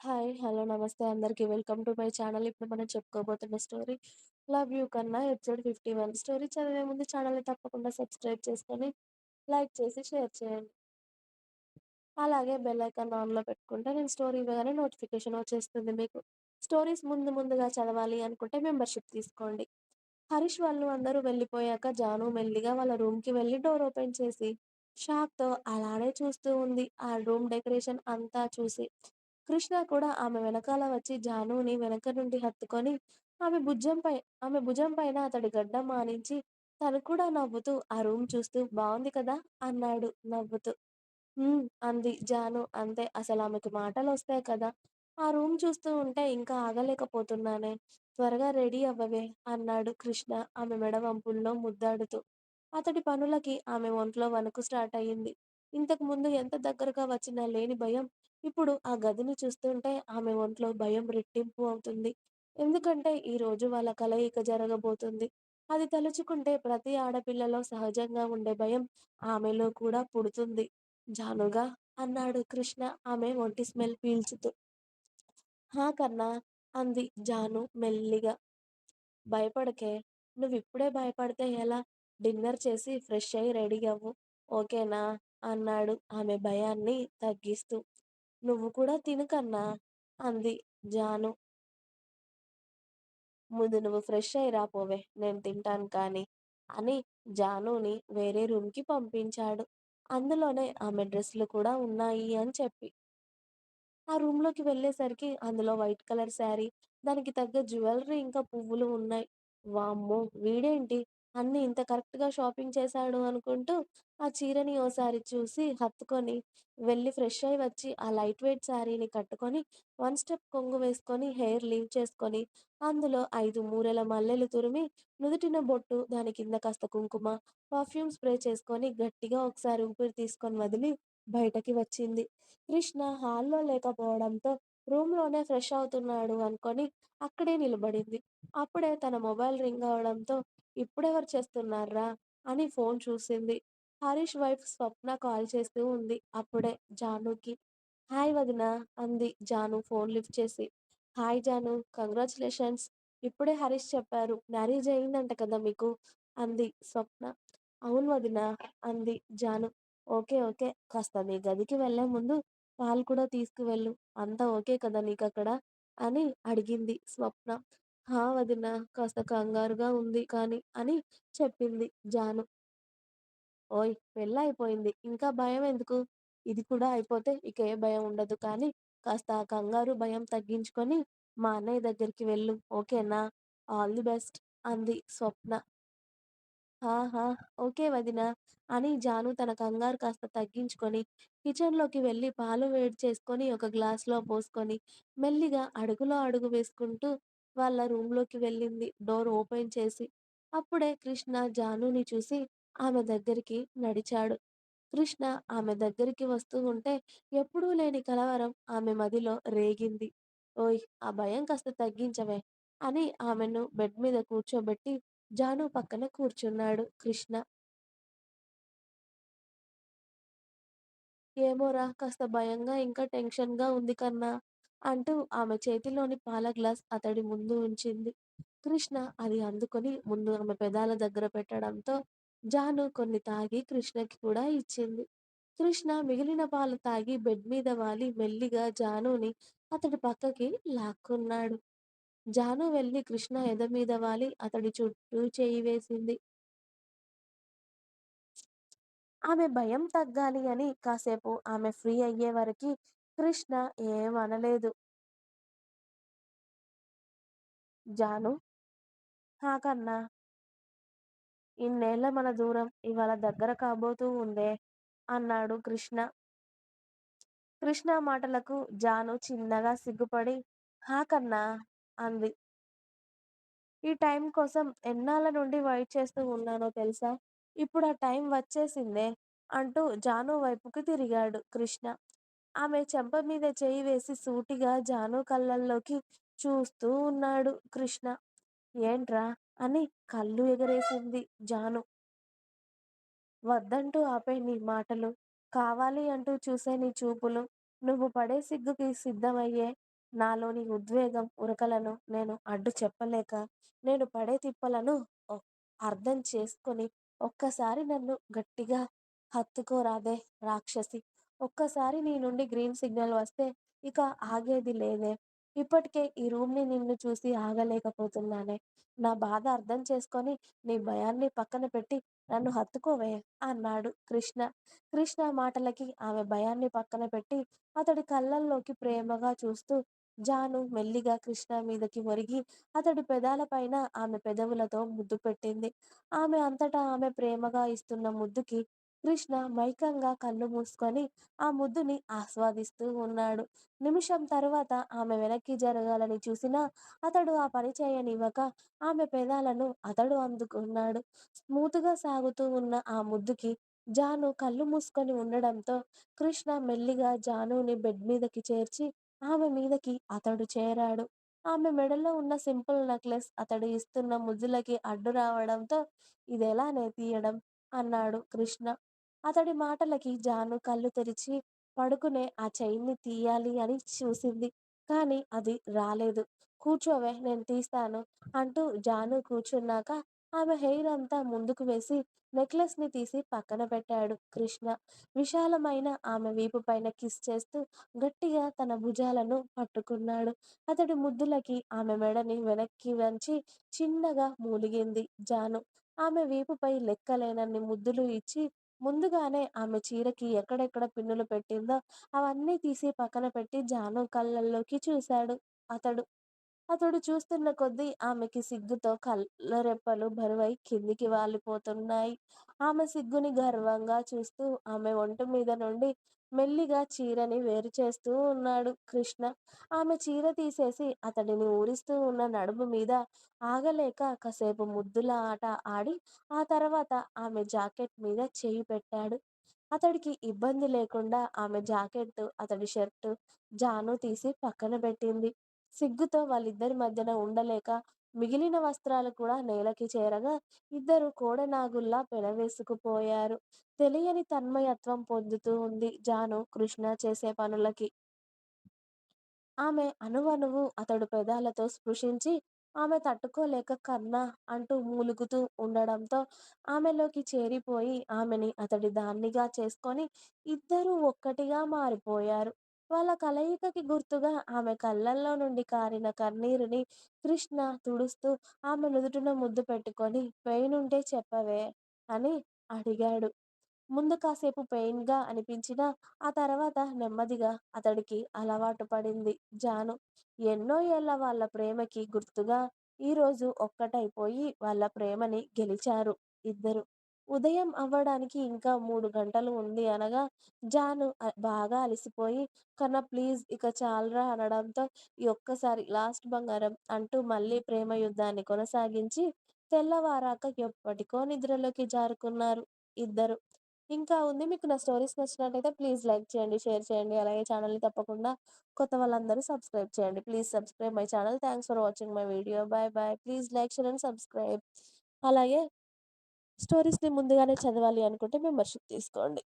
Hi. Hello. నమస్తే అందరికి. Welcome to my channel. ఇప్పుడు మనం చెప్పుకోబోతున్న story 'love you Kanna' episode 51. Story చదివే ముందు ఛానల్‌ని తప్పకుండా సబ్స్క్రైబ్ చేసుకొని, లైక్ చేసి, షేర్ చేయండి. అలాగే బెల్ ఐకాన్ ఆన్‌లో పెట్టుకుంటే నేను స్టోరీ ఇవ్వగానే నోటిఫికేషన్ వచ్చేస్తుంది మీకు. స్టోరీస్ ముందు ముందుగా చదవాలి అనుకుంటే మెంబర్‌షిప్ తీసుకోండి. హరీష్ వాళ్ళు అందరూ వెళ్ళిపోయాక జాను మెల్లిగా వాళ్ళ రూమ్‌కి వెళ్ళి డోర్ ఓపెన్ చేసి, షాక్‌తో అలానే చూస్తూ ఉంది ఆ రూమ్ డెకరేషన్ అంతా చూసి. కృష్ణ కూడా ఆమె వెనకాల వచ్చి జానుని వెనక నుండి హత్తుకొని ఆమె భుజంపై ఆమె భుజం పైన అతడి గడ్డం మానించి తను కూడా నవ్వుతూ ఆ రూమ్ చూస్తూ బాగుంది కదా! అన్నాడు నవ్వుతూ. అంది జాను అంతే అసలు ఆమెకి మాటలు వస్తాయి కదా! ఆ రూమ్ చూస్తూ ఉంటే ఇంకా ఆగలేకపోతున్నానే. త్వరగా రెడీ అవ్వవే అన్నాడు కృష్ణ ఆమె మెడ వంపుల్లో ముద్దాడుతూ. అతడి పనులకి ఆమె ఒంట్లో వణుకు స్టార్ట్ అయింది. ఇంతకు ముందు ఎంత దగ్గరగా వచ్చినా లేని భయం ఇప్పుడు ఆ గదిని చూస్తుంటే ఆమె ఒంట్లో భయం రెట్టింపు అవుతుంది. ఎందుకంటే ఈరోజు వాళ్ళ కలయిక జరగబోతుంది. అది తలుచుకుంటే ప్రతి ఆడపిల్లలో సహజంగా ఉండే భయం ఆమెలో కూడా పుడుతుంది. జానుగా అన్నాడు కృష్ణ ఆమె ఒంటి స్మెల్ పీల్చుతూ. హా కన్నా అంది జాను మెల్లిగా. భయపడకే. నువ్విప్పుడే భయపడితే ఎలా? డిన్నర్ చేసి ఫ్రెష్ అయి రెడీ అవ్వు. ఓకేనా? అన్నాడు ఆమె భయాన్ని తగ్గిస్తూ. నువ్వు కూడా తిను కన్నా! అంది జాను. ముందు నువ్వు ఫ్రెష్ అయి పోవే. నేను తింటాను కానీ అని జానుని వేరే రూమ్‌కి పంపించాడు. అందులోనే ఆమె డ్రెస్సులు కూడా ఉన్నాయి అని చెప్పి. ఆ రూమ్‌లోకి వెళ్ళేసరికి అందులో వైట్ కలర్ శారీ, దానికి తగ్గ జ్యువెలరీ ఇంకా పువ్వులు ఉన్నాయి. వామ్మో! వీడేంటి అన్నీ ఇంత కరెక్ట్‌గా షాపింగ్ చేశాడు అనుకుంటూ ఆ చీరని ఓసారి చూసి హత్తుకొని, వెళ్ళి ఫ్రెష్ అయి వచ్చి ఆ లైట్ వెయిట్ శారీని కట్టుకొని, వన్ స్టెప్ కొంగు వేసుకొని, హెయిర్ లీవ్ చేసుకొని, అందులో ఐదు మూరెల మల్లెలు తురిమి, నుదుటిన బొట్టు, దాని కింద కాస్త కుంకుమ, పర్ఫ్యూమ్ స్ప్రే చేసుకొని గట్టిగా ఒకసారి ఊపిరి తీసుకొని వదిలి బయటకి వచ్చింది. కృష్ణ హాల్‌లో లేకపోవడంతో రూమ్‌లోనే ఫ్రెష్ అవుతున్నాడు అనుకొని అక్కడే నిలబడింది. అప్పుడే తన మొబైల్ రింగ్ అవడంతో ఇప్పుడెవరు చేస్తున్నారా అని ఫోన్ చూసింది. హరీష్ వైఫ్ స్వప్న కాల్ చేస్తూ ఉంది అప్పుడే జానుకి. హాయ్ వదినా అంది జాను ఫోన్ లిఫ్ట్ చేసి. హాయ్ జాను కంగ్రాచులేషన్స్ ఇప్పుడే హరీష్ చెప్పారు. మ్యారేజ్ అయిందంట కదా మీకు అంది స్వప్న. అవును వదినా అంది జాను. ఓకే ఓకే కాస్త మీ గదికి వెళ్ళే ముందు పాలు కూడా తీసుకువెళ్ళు. అంతా ఓకే కదా నీకు అక్కడ అని అడిగింది స్వప్న. హా వదినా కాస్త కంగారుగా ఉంది కానీ అని చెప్పింది జాను. ఓయ్ పెళ్ళయిపోయింది. ఇంకా భయం ఎందుకు? ఇది కూడా అయిపోతే ఇక ఏ భయం ఉండదు కానీ కాస్త ఆ కంగారు, భయం తగ్గించుకొని మా అన్నయ్య దగ్గరికి వెళ్ళు ఓకేనా? ఆల్ ది బెస్ట్ అంది స్వప్న. హా! ఓకే వదినా అని జాను తన కంగారు కాస్త తగ్గించుకొని కిచెన్‌లోకి వెళ్ళి పాలు వేడి చేసుకొని ఒక గ్లాస్‌లో పోసుకొని మెల్లిగా అడుగులో అడుగు వేసుకుంటూ వాళ్ళ రూమ్‌లోకి వెళ్ళింది డోర్ ఓపెన్ చేసి. అప్పుడే కృష్ణ జానుని చూసి ఆమె దగ్గరికి నడిచాడు. కృష్ణ ఆమె దగ్గరికి వస్తూ ఉంటే ఎప్పుడూ లేని కలవరం ఆమె మదిలో రేగింది. ఓయ్ ఆ భయం కాస్త తగ్గించవే అని ఆమెను బెడ్ మీద కూర్చోబెట్టి జాను పక్కన కూర్చున్నాడు కృష్ణ. ఏమోరా కాస్త భయంగా ఇంకా టెన్షన్‌గా ఉంది కన్నా! అంటూ ఆమె చేతిలోని పాల గ్లాస్ అతడి ముందు ఉంచింది. కృష్ణ అది అందుకొని ముందు ఆమె పెదాల దగ్గర పెట్టడంతో జాను కొన్ని తాగి కృష్ణకి కూడా ఇచ్చింది. కృష్ణ మిగిలిన పాలు తాగి బెడ్ మీద వాలి మెల్లిగా జానుని అతడి పక్కకి లాక్కున్నాడు. జాను వెళ్ళి కృష్ణ ఎద మీద వాలి అతడి చుట్టూ చేయి వేసింది. ఆమె భయం తగ్గాలి అని కాసేపు ఆమె ఫ్రీ అయ్యే వరకి కృష్ణ ఏం అనలేదు. జాను హా కన్నా! ఇన్నేళ్ళ మన దూరం ఇవాళ దగ్గర కాబోతూ ఉందే అన్నాడు కృష్ణ. కృష్ణ మాటలకు జాను చిన్నగా సిగ్గుపడి హా కన్నా! అంది. ఈ టైం కోసం ఎన్నాళ్ళ నుండి వెయిట్ చేస్తూ ఉన్నానో తెలుసా? ఇప్పుడు ఆ టైం వచ్చేసిందే అంటూ జాను వైపుకి తిరిగాడు కృష్ణ. ఆమె చెంప మీద చేయి వేసి సూటిగా జాను కళ్ళల్లోకి చూస్తూ ఉన్నాడు కృష్ణ. ఏంట్రా? అని కళ్ళు ఎగరేసింది జాను. వద్దంటూ ఆపే నీ మాటలు, కావాలి అంటూ చూసే నీ చూపులు, నువ్వు పడే సిగ్గుకి సిద్ధమయ్యే నాలోని ఉద్వేగం, ఉరకలను నేను అడ్డు చెప్పలేక, నేను పడే తిప్పలను అర్థం చేసుకొని ఒక్కసారి నన్ను గట్టిగా హత్తుకోరాదే రాక్షసి ఒక్కసారి నీ నుండి గ్రీన్ సిగ్నల్ వస్తే ఇక ఆగేది లేదే! ఇప్పటికే ఈ రూమ్‌ని నిన్ను చూసి ఆగలేకపోతున్నానే! నా బాధ అర్థం చేసుకొని నీ భయాన్ని పక్కన పెట్టి నన్ను హత్తుకోవే అన్నాడు కృష్ణ. కృష్ణ మాటలకి ఆమె భయాన్ని పక్కన పెట్టి అతడి కళ్ళల్లోకి ప్రేమగా చూస్తూ జాను మెల్లిగా కృష్ణ మీదకి ఒరిగి అతడి పెదాలపైన ఆమె పెదవులతో ముద్దు పెట్టింది. ఆమె అంతటా ఆమె ప్రేమగా ఇస్తున్న ముద్దుకి కృష్ణ మైకంగా కళ్ళు మూసుకొని ఆ ముద్దుని ఆస్వాదిస్తూ ఉన్నాడు. నిమిషం తరువాత ఆమె వెనక్కి జరగాలని చూసినా అతడు ఆ పని చేయనివ్వక ఆమె పెదాలను అతడు అందుకున్నాడు. స్మూతుగా సాగుతూ ఉన్న ఆ ముద్దుకి జాను కళ్ళు మూసుకొని ఉండడంతో కృష్ణ మెల్లిగా జానుని బెడ్ మీదకి చేర్చి ఆమె మీదకి అతడు చేరాడు. ఆమె మెడలో ఉన్న సింపుల్ నెక్లెస్ అతడు ఇస్తున్న ముద్దులకి అడ్డు రావడంతో ఇదెలానే తీయడం? అన్నాడు కృష్ణ. అతడి మాటలకి జాను కళ్ళు తెరిచి పడుకునే ఆ చైన్ని తీయాలి అని చూసింది. కానీ అది రాలేదు. కూర్చోవే నేను తీస్తాను అంటూ జాను కూర్చున్నాక ఆమె హెయిర్ అంతా ముందుకు వేసి నెక్లెస్ని తీసి పక్కన పెట్టాడు కృష్ణ. విశాలమైన ఆమె వీపు పైన కిస్ చేస్తూ గట్టిగా తన భుజాలను పట్టుకున్నాడు. అతడి ముద్దులకి ఆమె మెడని వెనక్కి వంచి చిన్నగా మూలిగింది జాను. ఆమె వీపుపై లెక్కలేనన్ని ముద్దులు ఇచ్చి ముందుగానే ఆమె చీరకి ఎక్కడెక్కడ పిన్నులు పెట్టిందో అవన్నీ తీసి పక్కన పెట్టి జాను కళ్ళల్లోకి చూశాడు అతడు. అతడు చూస్తున్న కొద్దీ ఆమెకి సిగ్గుతో కళ్ళరెప్పలు బరువై కిందికి వాలిపోతున్నాయి. ఆమె సిగ్గుని గర్వంగా చూస్తూ ఆమె ఒంటి మీద నుండి మెల్లిగా చీరని వేరు చేస్తూ ఉన్నాడు కృష్ణ. ఆమె చీర తీసేసి అతడిని ఊరిస్తూ ఉన్న నడుము మీద ఆగలేక కాసేపు ముద్దుల ఆట ఆడి ఆ తర్వాత ఆమె జాకెట్ మీద చేయి పెట్టాడు. అతడికి ఇబ్బంది లేకుండా ఆమె జాకెట్టు, అతడి షర్టు జాను తీసి పక్కన పెట్టింది. సిగ్గుతో వాళ్ళిద్దరి మధ్యన ఉండలేక మిగిలిన వస్త్రాలు కూడా నేలకి చేరగా ఇద్దరు కోడనాగుల్లా పెనవేసుకుపోయారు. తెలియని తన్మయత్వం పొందుతూ ఉంది జాను కృష్ణ చేసే పనులకి. ఆమె అనువనువు అతడు పెదాలతో స్పృశించి ఆమె తట్టుకోలేక కన్నా అంటూ మూలుగుతూ ఉండడంతో ఆమెలోకి చేరిపోయి ఆమెని అతడి దాన్నిగా చేసుకొని ఇద్దరూ ఒక్కటిగా మారిపోయారు. వాళ్ళ కలయికకి గుర్తుగా ఆమె కళ్ళల్లో నుండి కారిన కన్నీరుని కృష్ణ తుడుస్తూ ఆమె నుదుటిన ముద్దు పెట్టుకొని పెయిన్ ఉంటే చెప్పవే అని అడిగాడు. ముందు కాసేపు పెయిన్గా అనిపించినా ఆ తర్వాత నెమ్మదిగా అతడికి అలవాటు పడింది జాను. ఎన్నో ఏళ్ళ వాళ్ళ ప్రేమకి గుర్తుగా ఈరోజు ఒక్కటైపోయి వాళ్ళ ప్రేమని గెలిచారు ఇద్దరు ఉదయం అవ్వడానికి ఇంకా మూడు గంటలు ఉంది అనగా జాను బాగా అలసిపోయి కన్నా ప్లీజ్ ఇక చాలరా అనడంతో ఈ ఒక్కసారి లాస్ట్ బంగారం అంటూ మళ్ళీ ప్రేమ యుద్ధాన్ని కొనసాగించి తెల్లవారాక ఎప్పటికో నిద్రలోకి జారుకున్నారు ఇద్దరు ఇంకా ఉంది. మీకు నా స్టోరీస్ నచ్చినట్టయితే ప్లీజ్ లైక్ చేయండి, షేర్ చేయండి. అలాగే ఛానల్‌ని తప్పకుండా కొత్త వాళ్ళందరూ సబ్స్క్రైబ్ చేయండి. Please subscribe my channel. Thanks for watching my video. Bye bye please like, share and subscribe. అలాగే స్టోరీస్‌ని ముందుగానే చదవాలి అనుకుంటే మెంబర్‌షిప్ తీసుకోండి.